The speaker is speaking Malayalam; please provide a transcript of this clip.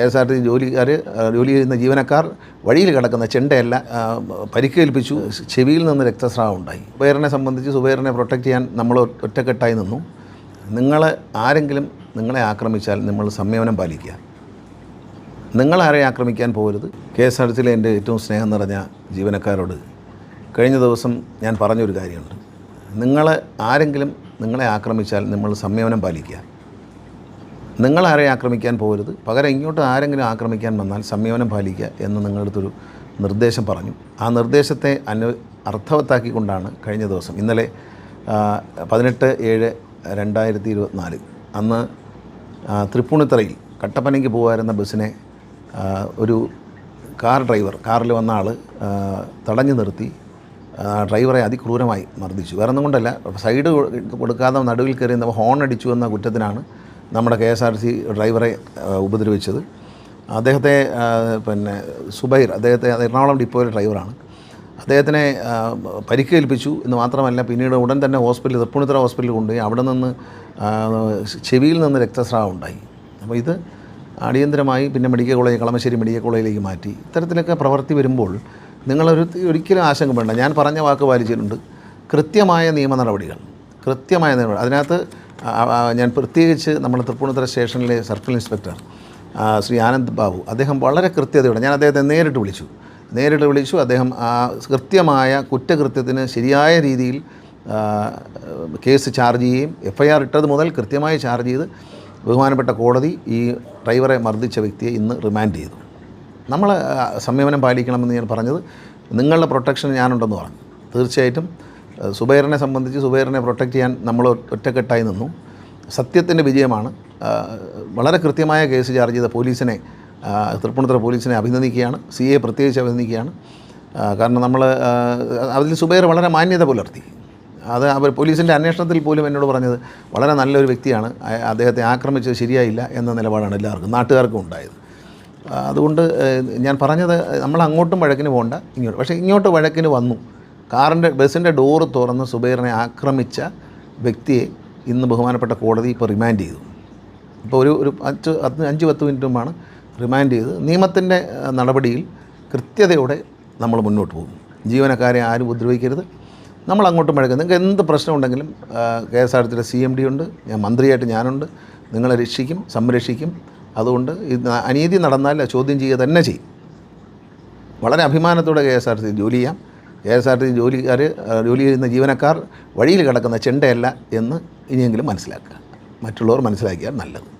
കെ എസ് ആർ ടി ജോലിക്കാർ ജോലി ചെയ്യുന്ന ജീവനക്കാർ വഴിയിൽ കിടക്കുന്ന ചെണ്ടയല്ല പരിക്കേൽപ്പിച്ചു ചെവിയിൽ നിന്ന് രക്തസ്രാവം ഉണ്ടായി. സുബൈറിനെ സംബന്ധിച്ച് സുബൈറിനെ പ്രൊട്ടക്റ്റ് ചെയ്യാൻ നമ്മൾ ഒറ്റക്കെട്ടായി നിന്നു. നിങ്ങൾ ആരെങ്കിലും നിങ്ങളെ ആക്രമിച്ചാൽ നമ്മൾ സംയമനം പാലിക്കുക. നിങ്ങളാരെ ആക്രമിക്കാൻ പോകരുത്. കെ എസ് ആർ ടിയിലെ എന്റെ ഏറ്റവും സ്നേഹം നിറഞ്ഞ ജീവനക്കാരോട് കഴിഞ്ഞ ദിവസം ഞാൻ പറഞ്ഞൊരു കാര്യമുണ്ട്. നിങ്ങൾ ആരെങ്കിലും നിങ്ങളെ ആക്രമിച്ചാൽ നമ്മൾ സംയമനം പാലിക്കുക. നിങ്ങളാരെ ആക്രമിക്കാൻ പോകരുത്. പകരം ഇങ്ങോട്ട് ആരെങ്കിലും ആക്രമിക്കാൻ വന്നാൽ സംയമനം പാലിക്കുക എന്ന് നിങ്ങളുടെ അടുത്തൊരു നിർദ്ദേശം പറഞ്ഞു. ആ നിർദ്ദേശത്തെ അനു അർത്ഥവത്താക്കിക്കൊണ്ടാണ് കഴിഞ്ഞ ദിവസം ഇന്നലെ പതിനെട്ട് ഏഴ് രണ്ടായിരത്തി ഇരുപത്തിനാല് അന്ന് തൃപ്പൂണിത്തറയിൽ കട്ടപ്പനയ്ക്ക് പോകുമായിരുന്ന ബസ്സിനെ ഒരു കാർ ഡ്രൈവർ കാറിൽ വന്ന ആൾ തടഞ്ഞു നിർത്തി ഡ്രൈവറെ അതിക്രൂരമായി മർദ്ദിച്ചു. വേറെ ഒന്നും കൊണ്ടല്ല സൈഡ് കൊടുക്കാതെ നടുവിൽ കയറി ഹോൺ അടിച്ചു എന്ന കുറ്റത്തിനാണ് നമ്മുടെ കെ എസ് ആർ സി ഡ്രൈവറെ ഉപദ്രവിച്ചത്. അദ്ദേഹത്തെ പിന്നെ സുബൈർ അദ്ദേഹത്തെ എറണാകുളം ഡിപ്പോയിലെ ഡ്രൈവറാണ്. അദ്ദേഹത്തിനെ പരിക്കേൽപ്പിച്ചു എന്ന് മാത്രമല്ല പിന്നീട് ഉടൻ തന്നെ ഹോസ്പിറ്റലിൽ തൃപ്പൂണിത്തുറ ഹോസ്പിറ്റലിൽ കൊണ്ടുപോയി. അവിടെ നിന്ന് ചെവിയിൽ നിന്ന് രക്തസ്രാവം ഉണ്ടായി. അപ്പോൾ ഇത് അടിയന്തരമായി പിന്നെ മെഡിക്കൽ കോളേജ് കളമശ്ശേരി മെഡിക്കൽ കോളേജിലേക്ക് മാറ്റി. ഇത്തരത്തിലൊക്കെ പ്രവൃത്തി വരുമ്പോൾ നിങ്ങളൊരു ഒരിക്കലും ആശങ്ക വേണ്ട ഞാൻ പറഞ്ഞ വാക്ക് പാലിച്ചിട്ടുണ്ട്. കൃത്യമായ നിയമ നടപടികൾ. കൃത്യമായ നിയമ അതിനകത്ത് ഞാൻ പ്രത്യേകിച്ച് നമ്മൾ തൃപ്പൂണിത്തുറ സ്റ്റേഷനിലെ സർക്കിൾ ഇൻസ്പെക്ടർ ശ്രീ ആനന്ദ് ബാബു അദ്ദേഹം വളരെ കൃത്യതയോടെ ഞാൻ അദ്ദേഹത്തെ നേരിട്ട് വിളിച്ചു. നേരിട്ട് വിളിച്ചു അദ്ദേഹം ആ കൃത്യമായ കുറ്റകൃത്യത്തിന് ശരിയായ രീതിയിൽ കേസ് ചാർജ് ചെയ്യുകയും എഫ് ഐ ആർ ഇട്ടത് മുതൽ കൃത്യമായി ചാർജ് ചെയ്ത് ബഹുമാനപ്പെട്ട കോടതി ഈ ഡ്രൈവറെ മർദ്ദിച്ച വ്യക്തിയെ ഇന്ന് റിമാൻഡ് ചെയ്തു. നമ്മൾ സംയമനം പാലിക്കണമെന്ന് ഞാൻ പറഞ്ഞത് നിങ്ങളുടെ പ്രൊട്ടക്ഷൻ ഞാനുണ്ടെന്ന് പറഞ്ഞു. തീർച്ചയായിട്ടും സുബൈറിനെ സംബന്ധിച്ച് സുബൈറിനെ പ്രൊട്ടക്റ്റ് ചെയ്യാൻ നമ്മൾ ഒറ്റക്കെട്ടായി നിന്നു. സത്യത്തിന്റെ വിജയമാണ്. വളരെ കൃത്യമായ കേസ് ചാർജ് ചെയ്ത പോലീസിനെ തൃപ്പൂണിത്തുറ പോലീസിനെ അഭിനന്ദിക്കുകയാണ്. സി എ പ്രത്യേകിച്ച് അഭിനന്ദിക്കുകയാണ്. കാരണം നമ്മൾ അതിൽ സുബൈർ വളരെ മാന്യത പുലർത്തി. അത് അവർ പോലീസിന്റെ അന്വേഷണത്തിൽ പോലും എന്നോട് പറഞ്ഞത് വളരെ നല്ലൊരു വ്യക്തിയാണ്. അദ്ദേഹത്തെ ആക്രമിച്ചത് ശരിയായില്ല എന്ന നിലപാടാണ് എല്ലാവർക്കും നാട്ടുകാർക്കും ഉണ്ടായത്. അതുകൊണ്ട് ഞാൻ പറഞ്ഞത് നമ്മൾ അങ്ങോട്ടും വഴക്കിന് പോകണ്ട ഇങ്ങോട്ട് പക്ഷേ ഇങ്ങോട്ട് വഴക്കിന് വന്നു. കാറിന്റെ ബസ്സിന്റെ ഡോറ് തുറന്ന് സുബൈറിനെ ആക്രമിച്ച വ്യക്തിയെ ഇന്ന് ബഹുമാനപ്പെട്ട കോടതി ഇപ്പോൾ റിമാൻഡ് ചെയ്തു. ഇപ്പോൾ ഒരു ഒരു അഞ്ച് അഞ്ച് പത്ത് മിനിറ്റ് മുമ്പാണ് റിമാൻഡ് ചെയ്ത് നിയമത്തിന്റെ നടപടിയിൽ കൃത്യതയോടെ നമ്മൾ മുന്നോട്ട് പോകും. ജീവനക്കാരെ ആരും ഉപദ്രവിക്കരുത്. നമ്മൾ അങ്ങോട്ടും മഴക്കുന്നത് നിങ്ങൾക്ക് എന്ത് പ്രശ്നം ഉണ്ടെങ്കിലും കെ എസ് ആർ ടിയുടെ സി എം ഡി ഉണ്ട് ഞാൻ മന്ത്രിയായിട്ട് ഞാനുണ്ട്. നിങ്ങളെ രക്ഷിക്കും സംരക്ഷിക്കും. അതുകൊണ്ട് അനീതി നടന്നാൽ ചോദ്യം ചെയ്യുക തന്നെ ചെയ്യും. വളരെ അഭിമാനത്തോടെ കെ എസ് ആർ ടി ജോലി ചെയ്യാം. കെ എസ് ആർ ടി ജോലിക്കാർ ജോലി ചെയ്യുന്ന ജീവനക്കാർ വഴിയിൽ കിടക്കുന്ന ചെണ്ടയല്ല എന്ന് ഇനിയെങ്കിലും മനസ്സിലാക്കുക. മറ്റുള്ളവർ മനസ്സിലാക്കിയാൽ നല്ലത്.